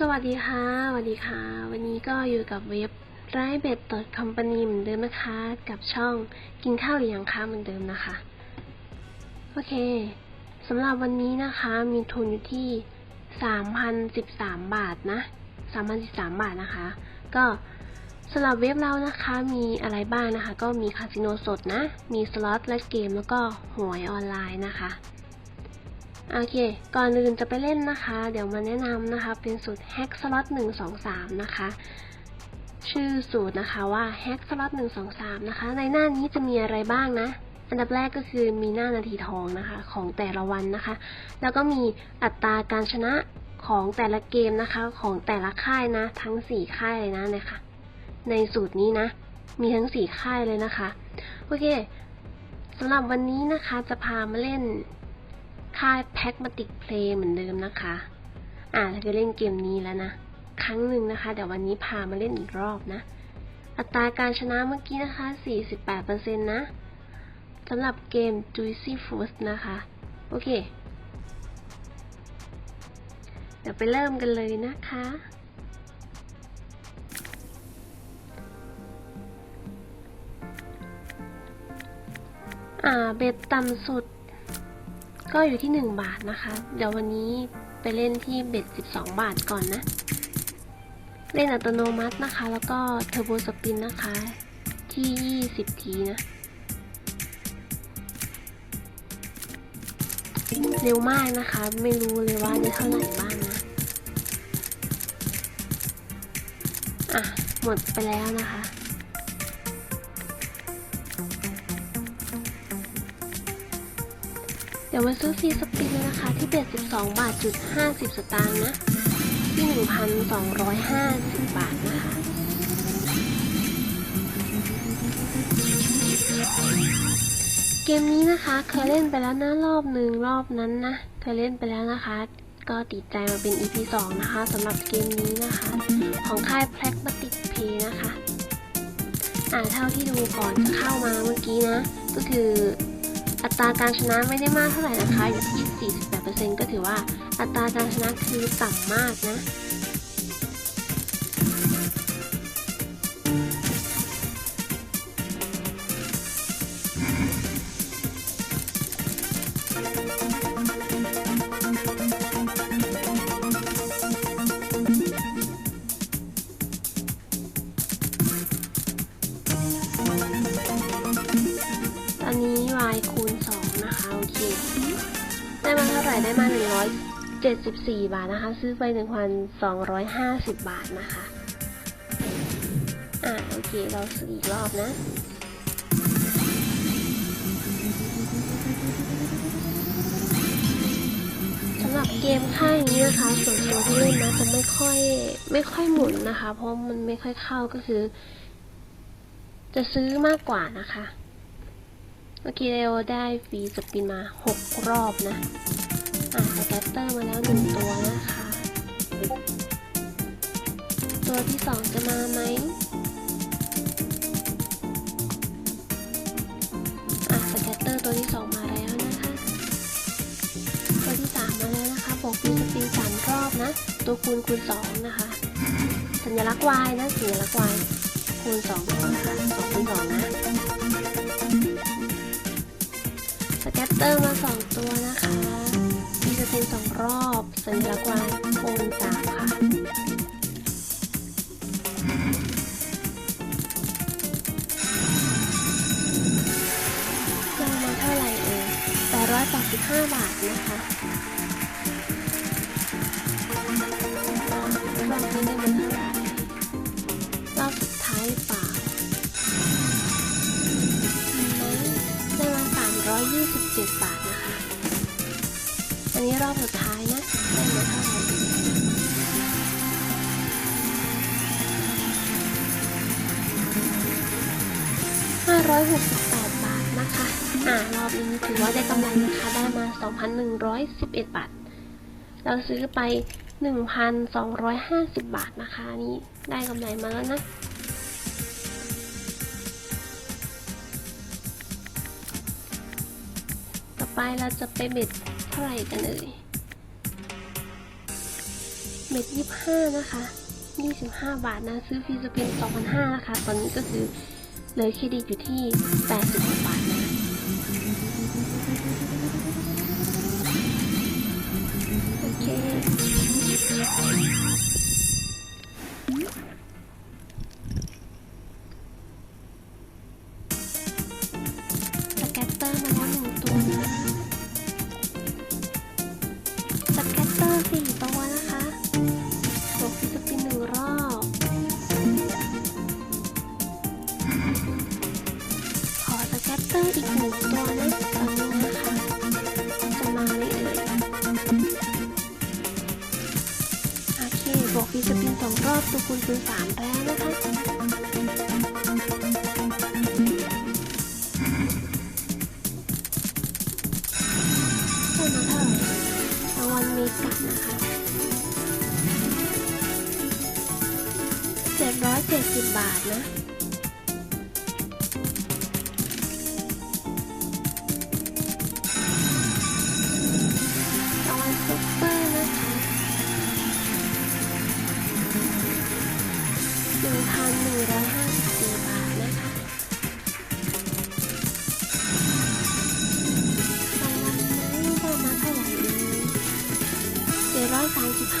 สวัสดีค่ะสวัสดีค่ะ วันนี้ก็อยู่กับเว็บไร้เบ็ดตดคอมพานีเหมือนเดิมนะคะ กับช่องกินข้าวหรือยังคะเหมือนเดิมนะคะ โอเคสำหรับวันนี้นะคะ มีทุนอยู่ที่สามพันสิบสามบาทนะสามพันสิบสามบาทนะคะ ก็สำหรับเว็บเรานะคะ มีอะไรบ้างนะคะ ก็มีคาสิโนสดนะ มีสล็อตและเกมแล้วก็หวยออนไลน์นะคะ โอเค ก่อนอื่นจะไปเล่นนะคะ เดี๋ยวมาแนะนำนะคะ เป็นสูตร hack slot 1 2 3 นะคะ ชื่อสูตรนะคะว่า hack slot 1 2 3 นะคะ ในหน้านี้จะมีอะไรบ้างนะ อันดับแรกก็คือมีหน้านาทีทองนะคะ ของแต่ละวันนะคะ แล้วก็มีอัตราการชนะของแต่ละเกมนะคะ ของแต่ละค่ายนะ ทั้ง 4 ค่ายเลยนะเนี่ยค่ะในสูตรนี้นะ มีทั้ง 4 ค่ายเลยนะคะ โอเคสำหรับวันนี้นะคะจะพามาเล่น ค่าย Pragmatic Play เหมือนเดิมนะคะ อ่าเราจะเล่นเกมนี้แล้วนะ ครั้งหนึ่งนะคะเดี๋ยววันนี้พามาเล่นอีกรอบนะ อัตราการชนะเมื่อกี้นะคะ 48%นะสำหรับเกม Juicy fruits นะคะ โอเค เดี๋ยวไปเริ่มกันเลยนะคะ อ่า เบ็ดต่ำสุด ก็อยู่ที่ 1 บาทนะคะ เดี๋ยววันนี้ไปเล่นที่เบ็ด 12 บาทก่อนนะ เล่นอัตโนมัตินะคะ แล้วก็เทอร์โบสปินนะคะ ที่ 20 ทีนะ เร็วมากนะคะ ไม่รู้เลยว่าได้เท่าไหร่บ้างนะ อะ หมดไปแล้วนะคะ ดี๋ยวมาซื้อฟรีสปินเลยนะคะ ที่เบ็ด12 บาทจุด50 สตางค์นะ ที่ 1,250 บาทนะคะเกมนี้นะคะเคยเล่นไปแล้วนะรอบหนึ่งรอบนั้นนะ เคยเล่นไปแล้วนะคะ ก็ติดใจมาเป็น EP 2 นะคะสำหรับเกมนี้นะคะ ของค่าย Pragmatic Play นะคะ อ่าเท่าที่ดูก่อนจะเข้ามาเมื่อกี้นะ ก็คือ ตราการชนะไม่ได้มากเท่าไหร่นะคะอยู่ที่ 48%ก็ถือว่าอัตราการชนะคือต่ำมากนะ เค ได้มาเท่าไหร่ได้มา 174 บาทนะคะ ซื้อไป 1,250 บาทนะคะ อ่าโอเค เราซื้ออีกรอบนะสำหรับเกมค่ายนี้นะคะ ส่วนตัวที่เล่นนะจะไม่ค่อยไม่ค่อยหมุนนะคะ เพราะมันไม่ค่อยเข้าก็คือ จะซื้อมากกว่านะคะ เมื่อกี้เรโอได้ฟรีสปินมา 6 รอบนะ อะสแกตเตอร์มาแล้วหนึ่งตัวนะคะ ตัวที่สองจะมาไหมอะสแกตเตอร์ตัวที่สองมาแล้วนะคะ ตัวที่สามมาแล้วนะคะบอกฟรีสปินสามรอบนะ ตัวคูณคูณสองนะคะ สัญลักษณ์ Y นะ สัญลักษณ์ Y คูณสองนะคะสองคูณสองนะ แกตเตอร์มาสองตัวนะคะมีสปินสองรอบสัญลักษณ์วายคูณสามค่ะได้มาเท่าไหร่เอ่ย885 บาทนะคะรอบนี้ได้มาเท่าไหร่รอบสุดท้ายป 327 บาทนะคะ อันนี้รอบสุดท้ายนะได้มาเท่าไหร่568บาทนะคะ อ่ารอบนี้ถือว่าได้กำไรนะคะ ได้มา2,111บาท เราซื้อไป1,250บาทนะคะนนี้ได้กำไรมาแล้วนะ ไปเราจะไปเบ็ดเท่าไหร่กันเอ่ยเม็ดยี่ห้านะคะยี่สิบห้าบาทนะซื้อฟรีสปินสองพันห้านะคะ ตอนนี้ก็คือเลยเครดิตอยู่ที่แปดสิบบาทนะโอเค บวกฟีสปินสองรอบตัวคูณคูณสามแล้วนะคะคูณมาเท่าไหร่รางวัลเมกะนะคะเจ็ดร้อยเจ็ดสิบบาทนะ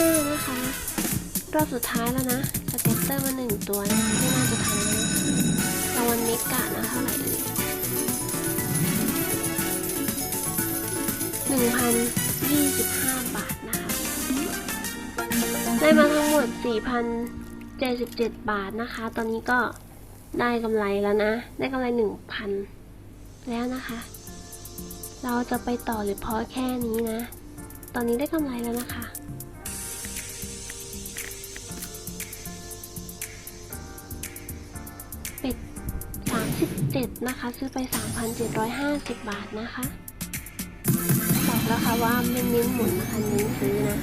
5 นะคะ รอบสุดท้ายแล้วนะสเก็ตเตอร์มา 1 ตัวนะไม่น่าจะทันแล้วรางวัลเมกะนะเท่าไหร่เอ่ย1,025 บาทนะคะ ได้มาทั้งหมด 4,077 บาทนะคะ ตอนนี้ก็ได้กำไรแล้วนะ ได้กำไร 1,000 แล้วนะคะ เราจะไปต่อหรือเพาะแค่นี้นะ ตอนนี้ได้กำไรแล้วนะคะ 37 นะคะ ซื้อไป 3,750 บาทนะคะบอกแล้วค่ะว่าไม่เน้นหมุนนะคะเน้นซื้อนะ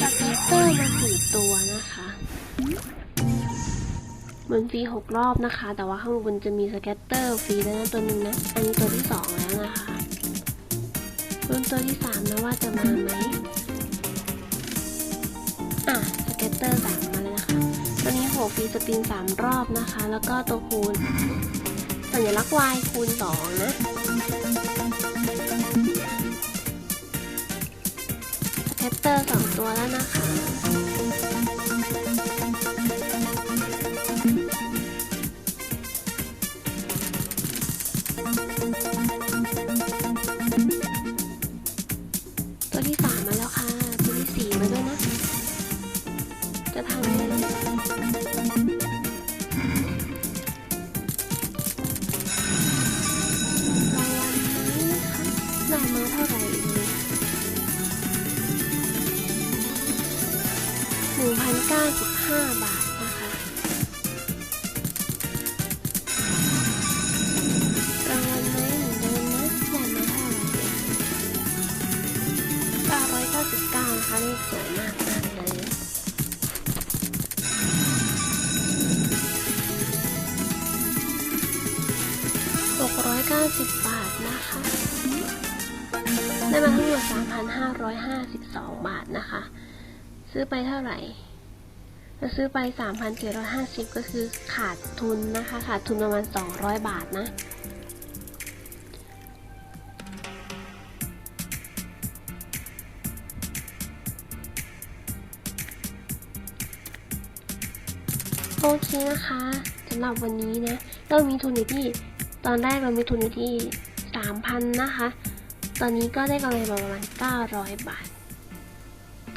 สเก็ตเตอร์มาสี่ตัวนะคะมันฟรีหกรอบนะคะ แต่ว่าข้างบนจะมีสเก็ตเตอร์ฟรีแล้วนะตัวหนึงนะ อันนี้ตัวที่สองแล้วนะคะรุ่นตัวที่สามนะว่าจะมาไหม อะสเก็ตเตอร์สามมาแล้วนะคะตัวนี้โหฟรีสปินสามรอบนะคะ แล้วก็ตัวคูณ สัญลักษณ์ Y คูณสองนะสเก็ตเตอร์สองตัวแล้วนะคะ 1,095 บาทนะคะรางวัลไหมเหมือนเดิมนะได้มาเท่าไหร่999นะคะนี่สวยมากมากเลยหกร้อยเก้าสิบบาทนะคะได้มาทั้งหมดสามพันห้าร้อยห้าสิบสองบาทนะคะ ซื้อไปเท่าไหร่เราซื้อไป 3,750 ก็คือขาดทุนนะคะ ขาดทุนประมาณ 200 บาทนะ โอเคนะคะสำหรับวันนี้นะ เรามีทุนอยู่ที่ ตอนแรกเรามีทุนอยู่ที่ 3,000 นะคะ ตอนนี้ก็ได้กำไรมาประมาณ 900 บาท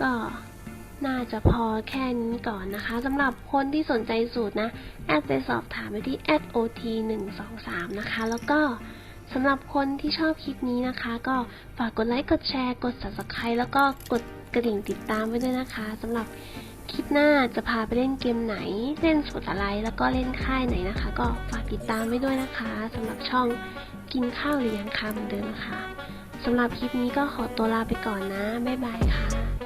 ก็ น่าจะพอแค่นี้ก่อนนะคะสำหรับคนที่สนใจสูตรนะ แอดไปสอบถามไปที่ @ot 1 2 3 นะคะ แล้วก็สำหรับคนที่ชอบคลิปนี้นะคะ ก็ฝากกดไลค์ กดแชร์ กด subscribe แล้วก็กดกระดิ่งติดตามไว้ด้วยนะคะสำหรับคลิปหน้าจะพาไปเล่นเกมไหน เล่นสูตรอะไรแล้วก็เล่นค่ายไหนนะคะ ก็ฝากติดตามไว้ด้วยนะคะสำหรับช่องกินข้าวหรือยังคะเหมือนเดิมนะคะสำหรับคลิปนี้ก็ขอตัวลาไปก่อนนะ บ๊ายบายค่ะ